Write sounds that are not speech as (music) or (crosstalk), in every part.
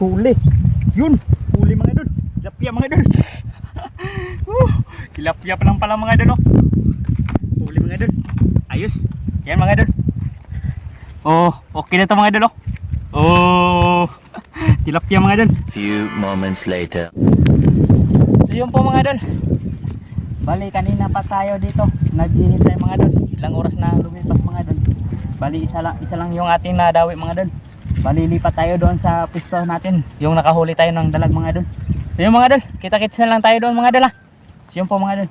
huli. Yun, huli mga idol. Tilapia mga idol. (laughs) uh, tilapia pa lang pala mga idol. Oh. Huli mga idol. Ayos. Yan mga idol. Oh, okay na to mga idol. Oh. Oh, (laughs) tilapia mga idol. Few moments later. So yun po mga idol. Bali kanina pa tayo dito. Naghihintay mga idol. Ilang oras na lumipas mga idol. Bali isa lang, isa lang yung ating nadawi mga idol. Bali lipat tayo doon sa pisto natin. Yung nakahuli tayo ng dalag mga idol. So yun mga idol. Kita-kits na lang tayo doon mga idol ha. So yun po mga idol.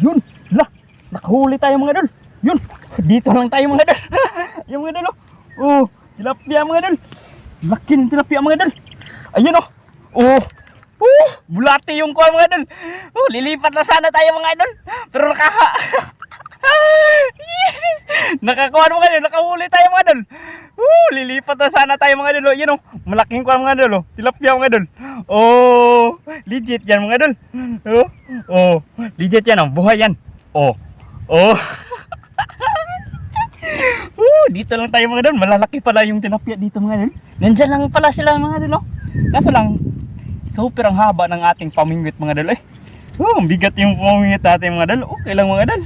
Yun! La! Nakahuli tayo mga idol. Yun! Dito lang tayo mga idol. (laughs) yung mga idol oh. Oh, tilapia mga idol. Laki ng tilapia mga idol. Ayun oh. Oh. Oh, bulati yung kuha mga idol. Oh, lilipat na sana tayo mga idol. Pero nakaha. (laughs) yes. Nakakuha mga idol, nakahuli tayo mga idol. Oh, lilipat na sana tayo mga idol. Oh, Yun oh, malaking kuha mga idol. Oh, mga idol. Oh, legit yan mga idol. Oh, oh, legit yan oh, buhay yan. Oh. Oh. (laughs) Uh, dito lang tayo mga idol. Malalaki pala yung tilapia dito mga idol. Nandyan lang pala sila mga idol. Oh. Kaso lang, super ang haba ng ating pamingwit mga idol. Eh. Oh, bigat yung pamingwit natin mga idol. Okay lang mga idol.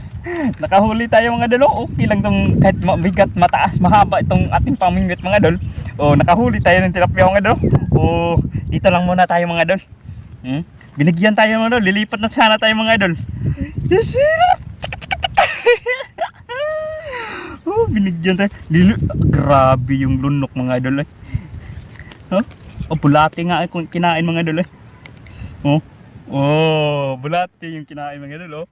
Nakahuli tayo mga idol. Oh. Okay lang tong kahit mabigat, mataas, mahaba itong ating pamingwit mga idol. Oh, nakahuli tayo ng tilapia mga idol. Oh, dito lang muna tayo mga idol. Hmm? Binigyan tayo mga idol. Lilipat na sana tayo mga idol. Yes, (laughs) oh, binigyan tayo. Lili Grabe yung lunok mga idol eh. Huh? Oh, bulati nga kung kinain mga idol eh. Oh. Oh, bulati yung kinain mga idol oh.